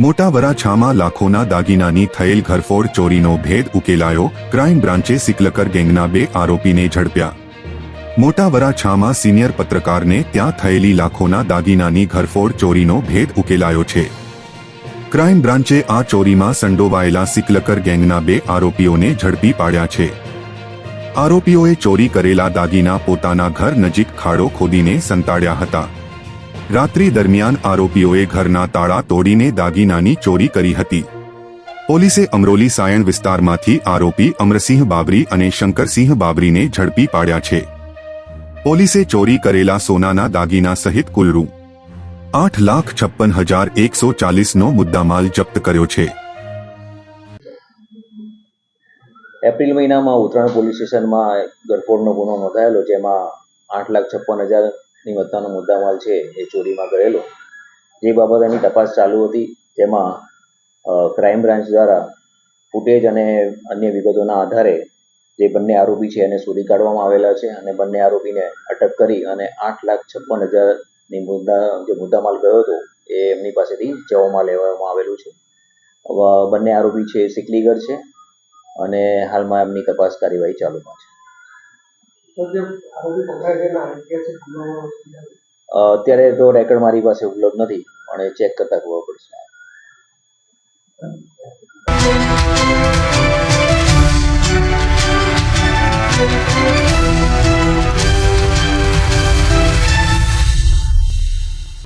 મોટા વરાછામાં લાખોના દાગીનાની થયેલ ઘરફોડ ચોરીનો ભેદ ઉકેલાયો. ક્રાઇમ બ્રાન્ચે સિકલકર ગેંગના બે આરોપીને ઝડપ્યા. મોટા વરાછામાં સિનિયર પત્રકારને ત્યાં થયેલી લાખોના દાગીનાની ઘરફોડ ચોરીનો ભેદ ઉકેલાયો છે. ક્રાઇમ બ્રાન્ચે આ ચોરીમાં સંડોવાયેલા સિકલકર ગેંગના બે આરોપીઓને ઝડપી પાડ્યા છે. આરોપીઓએ ચોરી કરેલા દાગીના પોતાના ઘર નજીક ખાડો ખોદીને સંતાડ્યા હતા. રાત્રિ દરમિયાન આરોપીઓએ ઘરના તાળા તોડીને દાગીનાની ચોરી કરી હતી. પોલીસે અમરોલી સાયણ વિસ્તારમાંથી આરોપી અમરસિંહ બાબરી અને શંકરસિંહ બાબરીને ઝડપી પાડ્યા છે. પોલીસે ચોરી કરેલા સોનાના દાગીના સહિત કુલ રૂ આઠ લાખ છપ્પન હજાર એકસો ચાલીસનો મુદ્દામાલ જપ્ત કર્યો છે. એપ્રિલ મહિનામાં ઉત્તરાયણ પોલીસ સ્ટેશનમાં ગરફોડનો ગુનો નોંધાયેલો, જેમાં આઠ લાખ છપ્પન હજારની વધતાનો મુદ્દામાલ છે એ ચોરીમાં ગયેલો જે બાબતેની તપાસ ચાલુ હતી જેમાં ક્રાઇમ બ્રાન્ચ દ્વારા ફૂટેજ અને અન્ય વિગતોના આધારે જે બંને આરોપી છે એને શોધી કાઢવામાં આવેલા છે અને બંને આરોપીને અટક કરી અને આઠ લાખ છપ્પન હજારની મુદ્દા, જે મુદ્દામાલ ગયો હતો, એ એમની પાસેથી જવામાં લેવામાં આવેલું છે. બંને આરોપી છે સિકલીગર છે અને હાલમાં એમની તપાસ કાર્યવાહી ચાલુમાં છે. અત્યારે તો રેકર્ડ મારી પાસે ઉપલબ્ધ નથી પણ એ ચેક કરતા ખબર પડશે.